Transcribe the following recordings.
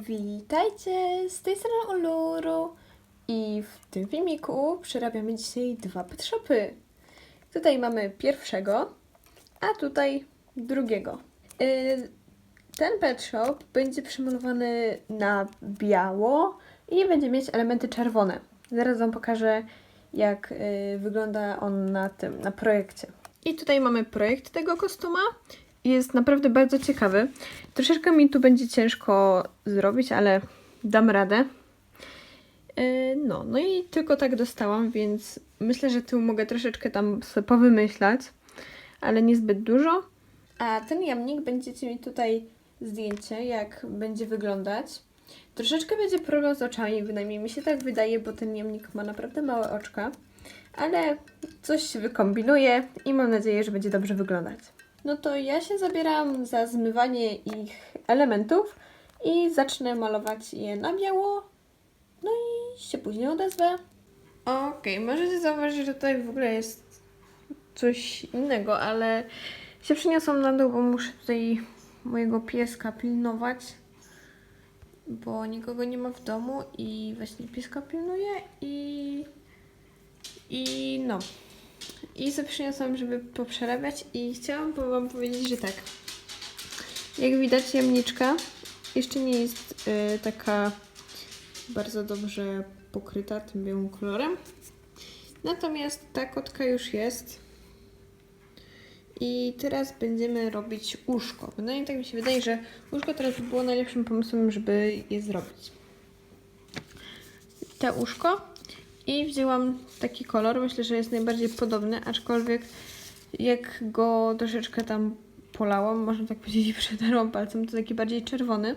Witajcie, z tej strony Uluru i w tym filmiku przerabiamy dzisiaj dwa pet shopy. Tutaj mamy pierwszego, a tutaj drugiego. Yy, Ten pet shop będzie przymalowany na biało i będzie mieć elementy czerwone. Zaraz Wam pokażę, jak yy, wygląda on na tym, na projekcie. I tutaj mamy projekt tego kostuma. Jest naprawdę bardzo ciekawy. Troszeczkę mi tu będzie ciężko zrobić, ale dam radę. Yy, No, no i tylko tak dostałam, więc myślę, że tu mogę troszeczkę tam sobie powymyślać, ale niezbyt dużo. A ten jamnik będziecie mi tutaj zdjęcie, jak będzie wyglądać. Troszeczkę będzie problem z oczami, bynajmniej mi się tak wydaje, bo ten jamnik ma naprawdę małe oczka, ale coś się wykombinuje i mam nadzieję, że będzie dobrze wyglądać. No to ja się zabieram za zmywanie ich elementów i zacznę malować je na biało. No i się później odezwę. Okej, możecie zauważyć, że tutaj w ogóle jest coś innego, ale się przyniosłam na dół, bo muszę tutaj mojego pieska pilnować, bo nikogo nie ma w domu i właśnie pieska pilnuję i i no. I sobie przyniosłam, żeby poprzerabiać i chciałam Wam powiedzieć, że tak. Jak widać jamniczka jeszcze nie jest y, taka bardzo dobrze pokryta tym białym kolorem. Natomiast ta kotka już jest. I teraz będziemy robić łóżko. No i tak mi się wydaje, że łóżko teraz by było najlepszym pomysłem, żeby je zrobić. Te łóżko i wzięłam taki kolor, myślę, że jest najbardziej podobny, aczkolwiek jak go troszeczkę tam polałam, można tak powiedzieć, i przetarłam palcem, to taki bardziej czerwony.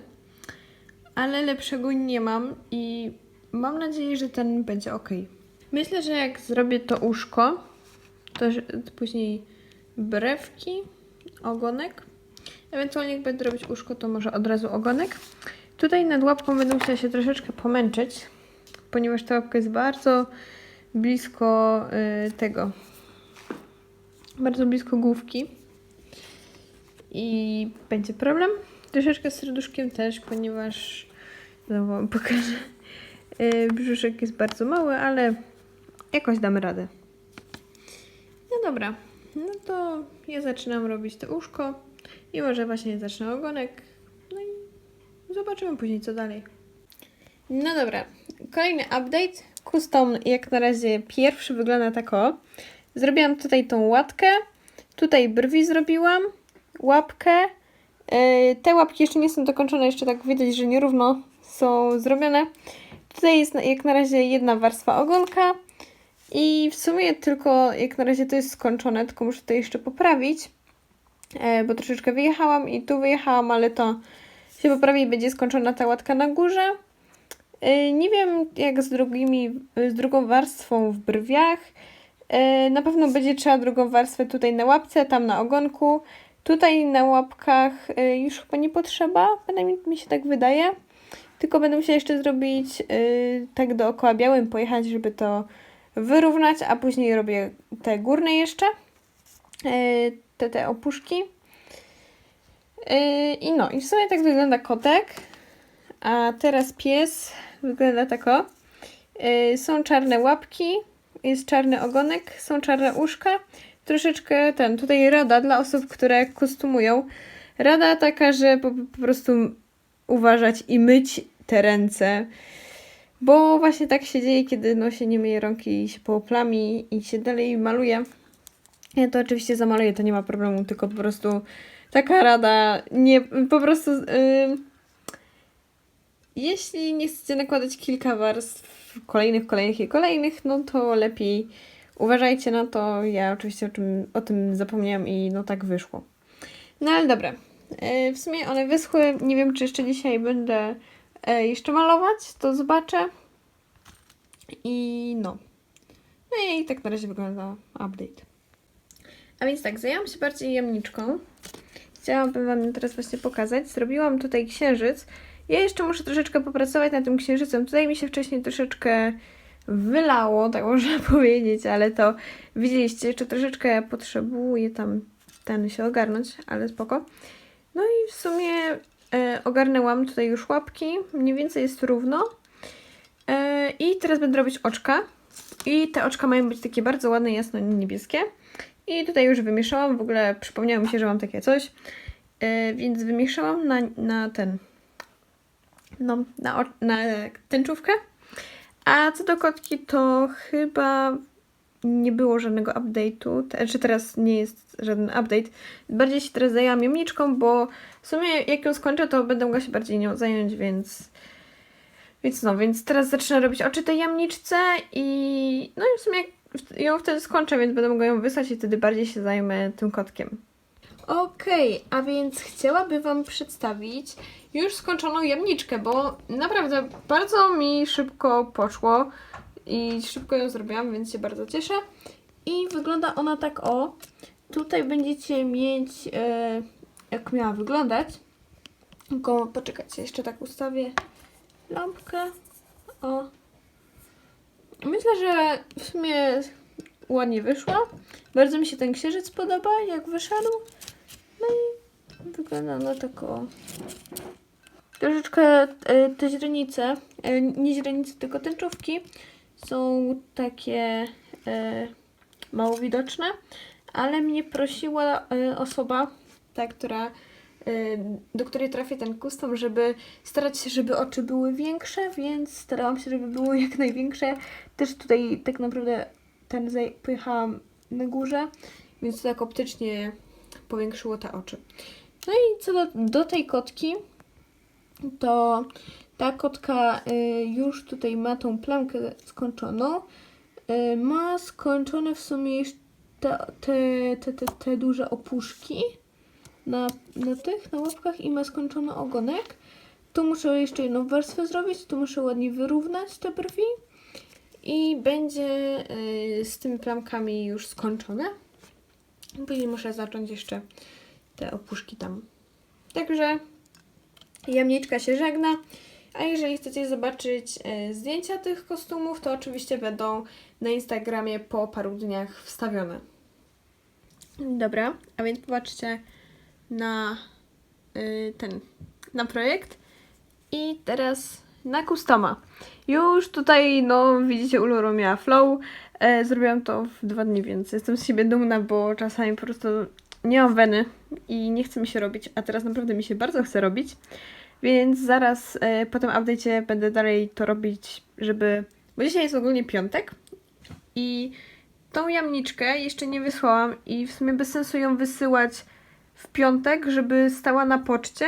Ale lepszego nie mam i mam nadzieję, że ten będzie ok. Myślę, że jak zrobię to uszko, to później brewki, ogonek. Ewentualnie jak będę robić uszko, to może od razu ogonek. Tutaj nad łapką będę musiała się troszeczkę pomęczyć, ponieważ ta łapka jest bardzo blisko y, tego, bardzo blisko główki i będzie problem. Troszeczkę z serduszkiem też, ponieważ znowu wam pokażę. Y, brzuszek jest bardzo mały, ale jakoś damy radę. No dobra, no to ja zaczynam robić to uszko i może właśnie zacznę ogonek. No i zobaczymy później co dalej. No dobra, kolejny update. Custom jak na razie pierwszy wygląda tak o. Zrobiłam tutaj tą łatkę, tutaj brwi zrobiłam, łapkę. Yy, Te łapki jeszcze nie są dokończone, jeszcze tak widać, że nierówno są zrobione. Tutaj jest jak na razie jedna warstwa ogonka i w sumie tylko jak na razie to jest skończone, tylko muszę to jeszcze poprawić, e, bo troszeczkę wyjechałam i tu wyjechałam, ale to się poprawi i będzie skończona ta łatka na górze. Y, Nie wiem jak z drugimi, z drugą warstwą w brwiach. Y, Na pewno będzie trzeba drugą warstwę tutaj na łapce, tam na ogonku. Tutaj na łapkach y, już chyba nie potrzeba, bynajmniej mi się tak wydaje. Tylko będę musiała jeszcze zrobić tak dookoła białym, pojechać, żeby to wyrównać, a później robię te górne jeszcze. Te, te opuszki. I no, i w sumie tak wygląda kotek. A teraz pies wygląda tak o. Yy, są czarne łapki, jest czarny ogonek, są czarne uszka. Troszeczkę ten, tutaj rada dla osób, które kostumują. Rada taka, że po, po prostu uważać i myć te ręce. Bo właśnie tak się dzieje, kiedy no, się nie myje rąki i się poplami i się dalej maluje. Ja to oczywiście zamaluję, to nie ma problemu, tylko po prostu taka rada, nie, po prostu... Yy, jeśli nie chcecie nakładać kilka warstw kolejnych, kolejnych i kolejnych, no to lepiej uważajcie na to. Ja oczywiście o, czym, o tym zapomniałam i no tak wyszło. No ale dobra. E, W sumie one wyschły. Nie wiem, czy jeszcze dzisiaj będę e, jeszcze malować. To zobaczę. I no. No i tak na razie wygląda update. A więc tak, zajęłam się bardziej jamniczką. Chciałabym Wam teraz właśnie pokazać. Zrobiłam tutaj księżyc. Ja jeszcze muszę troszeczkę popracować nad tym księżycem. Tutaj mi się wcześniej troszeczkę wylało, tak można powiedzieć, ale to widzieliście, jeszcze troszeczkę potrzebuję tam ten się ogarnąć, ale spoko. No i w sumie e, ogarnęłam tutaj już łapki, mniej więcej jest równo. E, I teraz będę robić oczka. I te oczka mają być takie bardzo ładne, jasno niebieskie. I tutaj już wymieszałam, w ogóle przypomniało mi się, że mam takie coś. E, więc wymieszałam na, na ten, no, na, na tęczówkę. A co do kotki, to chyba nie było żadnego update'u, te- czy teraz nie jest żaden update. Bardziej się teraz zajęłam jamniczką, bo w sumie jak ją skończę, to będę mogła się bardziej nią zająć, więc... Więc no, więc teraz zacznę robić oczy tej jamniczce i no i w sumie ją wtedy skończę, więc będę mogła ją wysłać i wtedy bardziej się zajmę tym kotkiem. Okej, a więc chciałabym Wam przedstawić już skończoną jamniczkę, bo naprawdę bardzo mi szybko poszło i szybko ją zrobiłam, więc się bardzo cieszę. I wygląda ona tak o. Tutaj będziecie mieć, e, jak miała wyglądać. Tylko poczekajcie, jeszcze tak ustawię lampkę. O. Myślę, że w sumie ładnie wyszła. Bardzo mi się ten księżyc podoba, jak wyszedł. No i wygląda ona tak o. Troszeczkę e, te źrenice, e, nie źrenice, tylko tęczówki są takie e, mało widoczne, ale mnie prosiła osoba, ta, która, do której trafię ten custom, żeby starać się, żeby oczy były większe, więc starałam się, żeby były jak największe. Też tutaj tak naprawdę ten pojechałam na górze, więc to tak optycznie powiększyło te oczy. No i co do, do tej kotki, to ta kotka y, już tutaj ma tą plamkę skończoną. Y, ma skończone w sumie te, te, te, te, te duże opuszki na, na tych, na łapkach i ma skończony ogonek. Tu muszę jeszcze jedną warstwę zrobić, tu muszę ładnie wyrównać te brwi i będzie y, z tymi plamkami już skończone. Później muszę zacząć jeszcze te opuszki tam. Także jamniczka się żegna. A jeżeli chcecie zobaczyć e, zdjęcia tych kostiumów, to oczywiście będą na Instagramie po paru dniach wstawione. Dobra, a więc popatrzcie na y, ten, na projekt i teraz na customa. Już tutaj, no widzicie, Uluru miała flow. E, zrobiłam to w dwa dni, więc jestem z siebie dumna, bo czasami po prostu nie mam weny i nie chce mi się robić, a teraz naprawdę mi się bardzo chce robić. Więc zaraz e, po tym update'cie będę dalej to robić, żeby... Bo dzisiaj jest ogólnie piątek i tą jamniczkę jeszcze nie wysłałam i w sumie bez sensu ją wysyłać w piątek, żeby stała na poczcie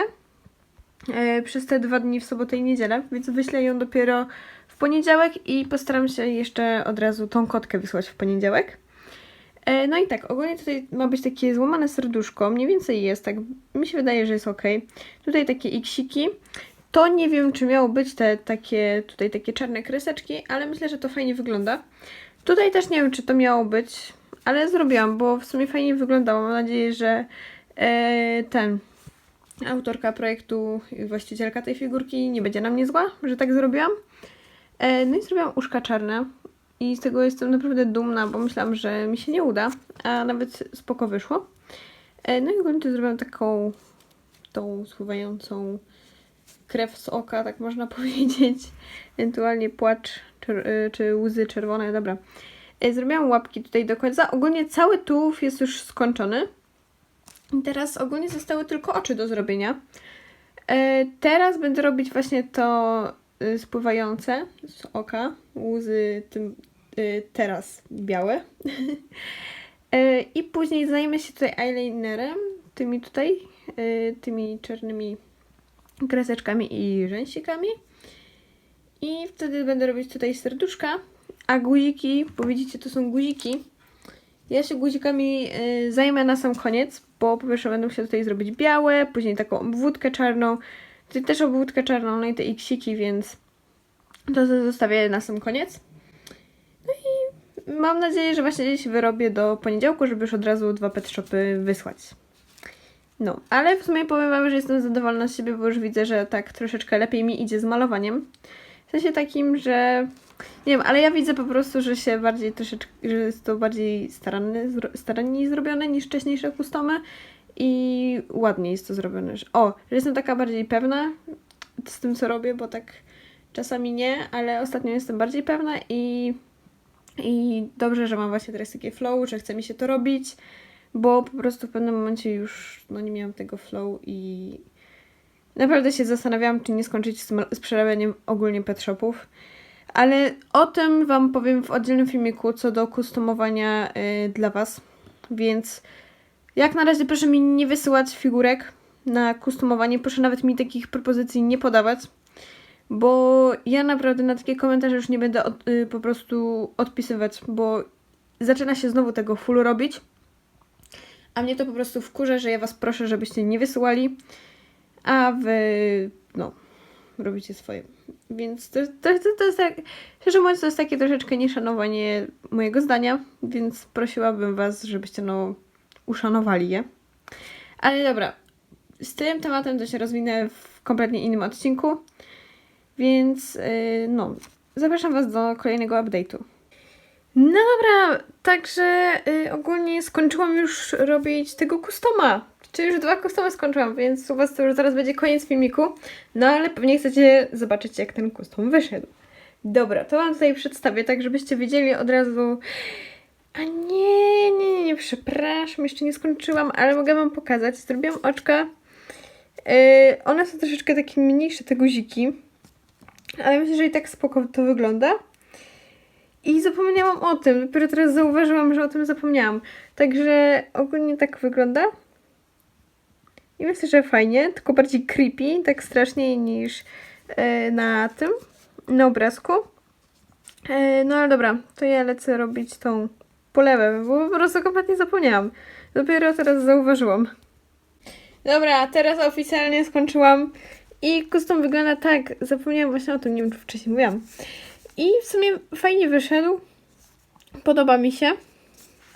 e, przez te dwa dni w sobotę i niedzielę, więc wyślę ją dopiero w poniedziałek i postaram się jeszcze od razu tą kotkę wysłać w poniedziałek. E, No i tak, ogólnie tutaj ma być takie złamane serduszko, mniej więcej jest, tak mi się wydaje, że jest ok. Tutaj takie iksiki. To nie wiem, czy miało być te takie, tutaj takie czarne kreseczki, ale myślę, że to fajnie wygląda. Tutaj też nie wiem, czy to miało być, ale zrobiłam, bo w sumie fajnie wyglądało. Mam nadzieję, że e, ten autorka projektu i właścicielka tej figurki nie będzie na mnie zła, że tak zrobiłam. E, no i zrobiłam uszka czarne. I z tego jestem naprawdę dumna, bo myślałam, że mi się nie uda, a nawet spoko wyszło. E, No i ogólnie zrobiłam taką tą spływającą krew z oka, tak można powiedzieć. Ewentualnie płacz y, czy łzy czerwone, dobra. E, Zrobiłam łapki tutaj do końca. Ogólnie cały tułów jest już skończony. Teraz ogólnie zostały tylko oczy do zrobienia. E, Teraz będę robić właśnie to y, spływające z oka, łzy tym teraz białe. E, I później zajmę się tutaj eyelinerem, tymi tutaj, y, tymi czarnymi kreseczkami i rzęsikami. I wtedy będę robić tutaj serduszka, a guziki, bo widzicie, to są guziki. Ja się guzikami y, zajmę na sam koniec, bo po pierwsze będą się tutaj zrobić białe, później taką obwódkę czarną, tutaj też obwódkę czarną, no i te iksiki, więc to zostawię na sam koniec. Mam nadzieję, że właśnie się wyrobię do poniedziałku, żeby już od razu dwa pet shopy wysłać. No, ale w sumie powiem Wam, że jestem zadowolona z siebie, bo już widzę, że tak troszeczkę lepiej mi idzie z malowaniem. W sensie takim, że nie wiem, ale ja widzę po prostu, że się bardziej troszeczkę, że jest to bardziej staranny, zrobione niż wcześniejsze customy i ładnie jest to zrobione. O, że jestem taka bardziej pewna z tym, co robię, bo tak czasami nie, ale ostatnio jestem bardziej pewna i, i dobrze, że mam właśnie teraz takie flow, że chce mi się to robić, bo po prostu w pewnym momencie już no, nie miałam tego flow i naprawdę się zastanawiałam, czy nie skończyć z, z przerabianiem ogólnie pet shopów. Ale o tym Wam powiem w oddzielnym filmiku co do kustomowania y, dla Was. Więc jak na razie proszę mi nie wysyłać figurek na kustomowanie. Proszę nawet mi takich propozycji nie podawać. Bo ja naprawdę na takie komentarze już nie będę od, y, po prostu odpisywać, bo zaczyna się znowu tego full robić. A mnie to po prostu wkurza, że ja Was proszę, żebyście nie wysyłali, a Wy, no, robicie swoje. Więc to, to, to, to jest tak, szczerze mówiąc, to jest takie troszeczkę nieszanowanie mojego zdania, więc prosiłabym Was, żebyście no uszanowali je. Ale dobra, z tym tematem to się rozwinę w kompletnie innym odcinku, więc yy, no, zapraszam Was do kolejnego update'u. No dobra, także y, ogólnie skończyłam już robić tego customa. Czy już dwa customy skończyłam, więc u Was to już zaraz będzie koniec filmiku. No ale pewnie chcecie zobaczyć, jak ten custom wyszedł. Dobra, to Wam tutaj przedstawię, tak żebyście wiedzieli od razu. A nie, nie, nie, nie, przepraszam, jeszcze nie skończyłam, ale mogę Wam pokazać. Zrobiłam oczka. Yy, one są troszeczkę takie mniejsze, te guziki. Ale myślę, że i tak spoko to wygląda. I zapomniałam o tym. Dopiero teraz zauważyłam, że o tym zapomniałam. Także ogólnie tak wygląda. I myślę, że fajnie, tylko bardziej creepy, tak straszniej niż e, na tym, na obrazku. E, no ale dobra, to ja lecę robić tą polewę, bo po prostu kompletnie zapomniałam. Dopiero teraz zauważyłam. Dobra, teraz oficjalnie skończyłam i custom wygląda tak, zapomniałam właśnie o tym, nie wiem czy wcześniej mówiłam. I w sumie fajnie wyszedł. Podoba mi się.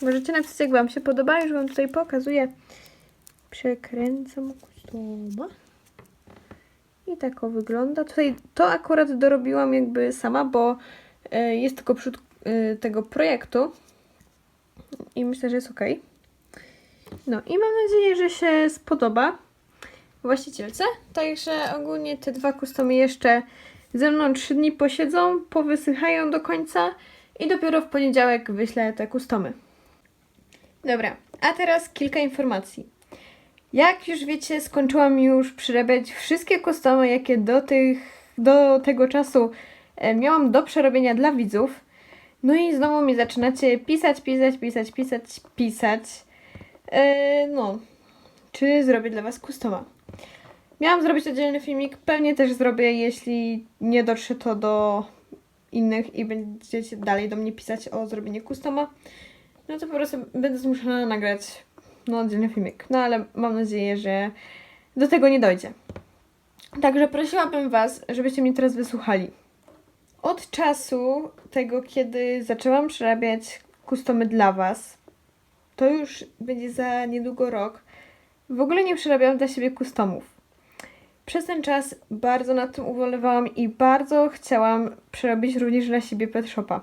Możecie napisać, jak Wam się podoba, już Wam tutaj pokazuję. Przekręcam kustoma. I tak o wygląda. Tutaj to akurat dorobiłam jakby sama, bo e, jest tylko przód e, tego projektu. I myślę, że jest ok. No i mam nadzieję, że się spodoba właścicielce. Także ogólnie te dwa kustomy jeszcze ze mną 3 dni posiedzą, powysychają do końca i dopiero w poniedziałek wyślę te kustomy. Dobra, a teraz kilka informacji. Jak już wiecie, skończyłam już przerabiać wszystkie kustomy, jakie do, tych, do tego czasu e, miałam do przerobienia dla widzów. No i znowu mi zaczynacie pisać, pisać, pisać, pisać, pisać. E, no, czy zrobię dla Was kustoma. Miałam zrobić oddzielny filmik, pewnie też zrobię, jeśli nie dotrze to do innych i będziecie dalej do mnie pisać o zrobienie customa, no to po prostu będę zmuszona nagrać no, oddzielny filmik. No ale mam nadzieję, że do tego nie dojdzie. Także prosiłabym Was, żebyście mnie teraz wysłuchali. Od czasu tego, kiedy zaczęłam przerabiać kustomy dla Was, to już będzie za niedługo rok, w ogóle nie przerabiałam dla siebie kustomów. Przez ten czas bardzo nad tym ubolewałam i bardzo chciałam przerobić również dla siebie pet shopa.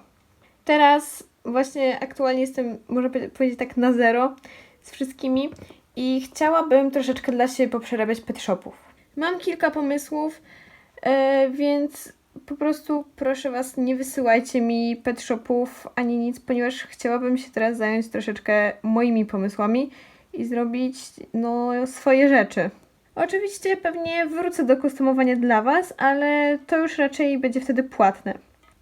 Teraz właśnie aktualnie jestem, można powie- powiedzieć tak na zero z wszystkimi i chciałabym troszeczkę dla siebie poprzerabiać pet shopów. Mam kilka pomysłów, e, więc po prostu proszę Was, nie wysyłajcie mi pet shopów ani nic, ponieważ chciałabym się teraz zająć troszeczkę moimi pomysłami i zrobić no, swoje rzeczy. Oczywiście pewnie wrócę do kustomowania dla Was, ale to już raczej będzie wtedy płatne.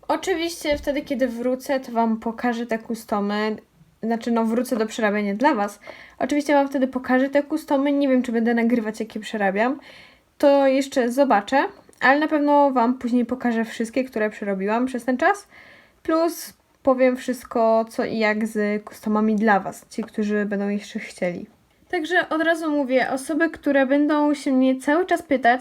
Oczywiście wtedy, kiedy wrócę, to Wam pokażę te kustomy. Znaczy, no wrócę do przerabiania dla Was. Oczywiście Wam wtedy pokażę te kustomy. Nie wiem, czy będę nagrywać, jakie przerabiam. To jeszcze zobaczę, ale na pewno Wam później pokażę wszystkie, które przerobiłam przez ten czas. Plus powiem wszystko, co i jak z kustomami dla Was, ci, którzy będą jeszcze chcieli. Także od razu mówię, osoby, które będą się mnie cały czas pytać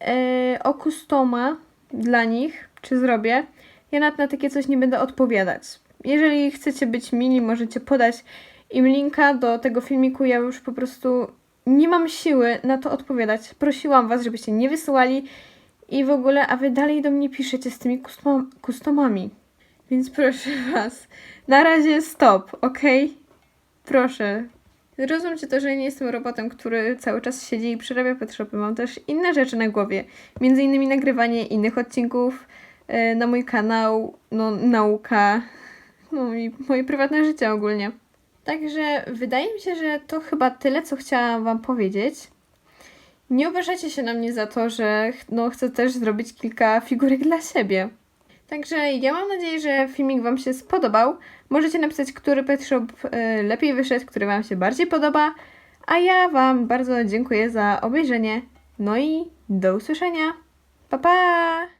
e, o kustoma dla nich, czy zrobię, ja nawet na takie coś nie będę odpowiadać. Jeżeli chcecie być mili, możecie podać im linka do tego filmiku. Ja już po prostu nie mam siły na to odpowiadać. Prosiłam Was, żebyście nie wysyłali i w ogóle, a Wy dalej do mnie piszecie z tymi kustom- kustomami. Więc proszę Was, na razie stop, ok? Proszę, Zrozumcie to, że nie jestem robotem, który cały czas siedzi i przerabia shopy. Mam też inne rzeczy na głowie. Między innymi nagrywanie innych odcinków e, na mój kanał, no nauka, no i moje prywatne życie ogólnie. Także wydaje mi się, że to chyba tyle, co chciałam Wam powiedzieć. Nie uważajcie się na mnie za to, że no, chcę też zrobić kilka figurek dla siebie. Także ja mam nadzieję, że filmik Wam się spodobał. Możecie napisać, który pet shop e, lepiej wyszedł, który Wam się bardziej podoba. A ja Wam bardzo dziękuję za obejrzenie. No i do usłyszenia. Pa pa!